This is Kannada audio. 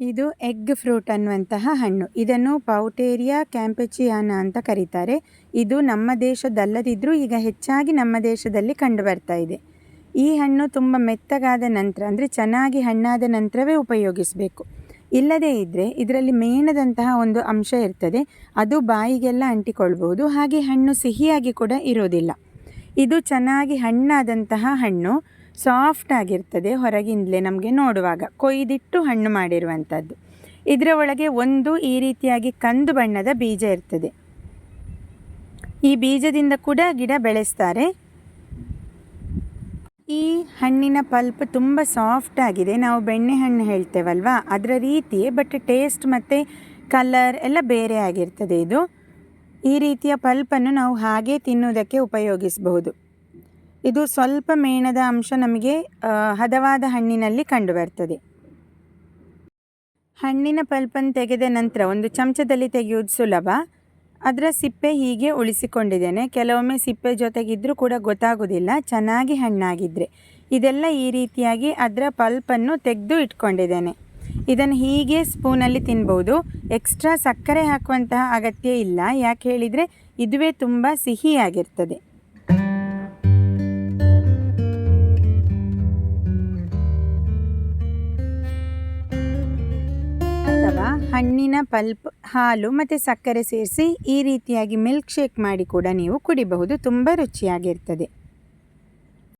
ಇದು ಎಗ್ ಫ್ರೂಟ್ ಅನ್ನುವಂತಹ ಹಣ್ಣು. ಇದನ್ನು ಪೌಟೇರಿಯಾ ಕ್ಯಾಂಪೆಚಿಯಾನ ಅಂತ ಕರೀತಾರೆ. ಇದು ನಮ್ಮ ದೇಶದಲ್ಲದಿದ್ದರೂ ಈಗ ಹೆಚ್ಚಾಗಿ ನಮ್ಮ ದೇಶದಲ್ಲಿ ಕಂಡು ಬರ್ತಾ ಇದೆ. ಈ ಹಣ್ಣು ತುಂಬ ಮೆತ್ತಗಾದ ನಂತರ, ಅಂದರೆ ಚೆನ್ನಾಗಿ ಹಣ್ಣಾದ ನಂತರವೇ ಉಪಯೋಗಿಸಬೇಕು. ಇಲ್ಲದೇ ಇದ್ದರೆ ಇದರಲ್ಲಿ ಮೇಣದಂತಹ ಒಂದು ಅಂಶ ಇರ್ತದೆ. ಅದು ಬಾಯಿಗೆಲ್ಲ ಅಂಟಿಕೊಳ್ಬೋದು ಹಾಗೆ ಹಣ್ಣು ಸಿಹಿಯಾಗಿ ಕೂಡ ಇರೋದಿಲ್ಲ. ಇದು ಚೆನ್ನಾಗಿ ಹಣ್ಣಾದಂತಹ ಹಣ್ಣು. ಸಾಫ್ಟ್ ಆಗಿರ್ತದೆ ಹೊರಗಿಂದಲೇ ನಮಗೆ ನೋಡುವಾಗ. ಕೊಯ್ದಿಟ್ಟು ಹಣ್ಣು ಮಾಡಿರುವಂಥದ್ದು ಇದರ ಒಳಗೆ ಒಂದು ಈ ರೀತಿಯಾಗಿ ಕಂದು ಬಣ್ಣದ ಬೀಜ ಇರ್ತದೆ. ಈ ಬೀಜದಿಂದ ಕೂಡ ಗಿಡ ಬೆಳೆಸ್ತಾರೆ. ಈ ಹಣ್ಣಿನ ಪಲ್ಪ್ ತುಂಬ ಸಾಫ್ಟ್ ಆಗಿದೆ. ನಾವು ಬೆಣ್ಣೆ ಹಣ್ಣು ಹೇಳ್ತೇವಲ್ವಾ? ಅದರ ರೀತಿಯೇ, ಬಟ್ ಟೇಸ್ಟ್ ಮತ್ತು ಕಲರ್ ಎಲ್ಲ ಬೇರೆ ಆಗಿರ್ತದೆ ಇದು. ಈ ರೀತಿಯ ಪಲ್ಪನ್ನು ನಾವು ಹಾಗೆ ತಿನ್ನುವುದಕ್ಕೆ ಉಪಯೋಗಿಸಬಹುದು. ಇದು ಸ್ವಲ್ಪ ಮೇಣದ ಅಂಶ ನಮಗೆ ಹದವಾದ ಹಣ್ಣಿನಲ್ಲಿ ಕಂಡುಬರ್ತದೆ ಹಣ್ಣಿನ ಪಲ್ಪನ್ನು ತೆಗೆದ ನಂತರ ಒಂದು ಚಮಚದಲ್ಲಿ ತೆಗೆಯುವುದು ಸುಲಭ. ಅದರ ಸಿಪ್ಪೆ ಹೀಗೆ ಉಳಿಸಿಕೊಂಡಿದ್ದೇನೆ. ಕೆಲವೊಮ್ಮೆ ಸಿಪ್ಪೆ ಜೊತೆಗಿದ್ದರೂ ಕೂಡ ಗೊತ್ತಾಗೋದಿಲ್ಲ, ಚೆನ್ನಾಗಿ ಹಣ್ಣಾಗಿದ್ದರೆ ಇದೆಲ್ಲ ಈ ರೀತಿಯಾಗಿ ಅದರ ಪಲ್ಪನ್ನು ತೆಗೆದು ಇಟ್ಕೊಂಡಿದ್ದೇನೆ. ಇದನ್ನು ಹೀಗೆ ಸ್ಪೂನಲ್ಲಿ ತಿನ್ಬೋದು. ಎಕ್ಸ್ಟ್ರಾ ಸಕ್ಕರೆ ಹಾಕುವಂತಹ ಅಗತ್ಯ ಇಲ್ಲ. ಯಾಕೆ ಹೇಳಿದರೆ, ಇದುವೇ ತುಂಬ ಸಿಹಿಯಾಗಿರ್ತದೆ. ಅಥವಾ ಹಣ್ಣಿನ ಪಲ್ಪ್, ಹಾಲು ಮತ್ತು ಸಕ್ಕರೆ ಸೇರಿಸಿ ಈ ರೀತಿಯಾಗಿ ಮಿಲ್ಕ್ ಶೇಕ್ ಮಾಡಿ ಕೂಡ ನೀವು ಕುಡಿಬಹುದು. ತುಂಬ ರುಚಿಯಾಗಿರ್ತದೆ.